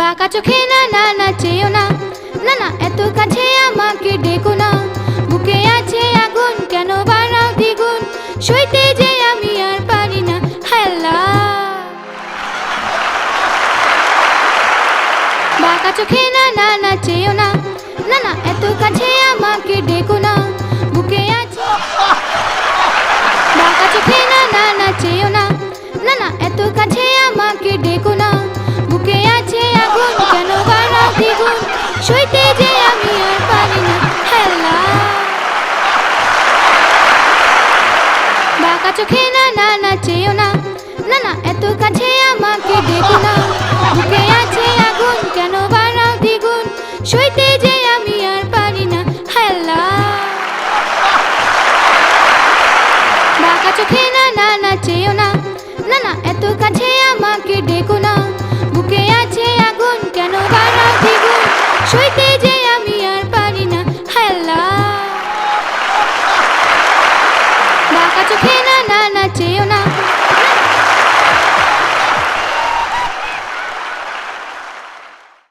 বাঁকা চোখে না না না, চেয়েও না। না না, এত কাছে আমাকে ডেকো না। বুকে আছে আগুন, কেন বাড়াও দ্বিগুণ? সইতে যে আমি আর পারি না। হেলা বাঁকা চোখে না না না, চেয়েও না। না না, এত কাছে আমাকে ডেকো না। বুকে আছে বাঁকা চোখে না না না, চেয়েও না। না না, এত কাছে আমাকে ডেকো না। বাঁকা না না না, চেয়েও না। না না, এত কাছে আমাকে দেখো না। বুকে আছে আগুন, কেন বাড়াও দ্বিগুণ? সইতে যে আমি আর পারি না। হেল্লা বাঁকা না না না, চেয়েও না। না না, এত কাছে আমাকে ডেকো না। বুকে আছে আগুন, কেন বাড়াও দ্বিগুণ? সইতে যে আমি আর পারি না। চোখে না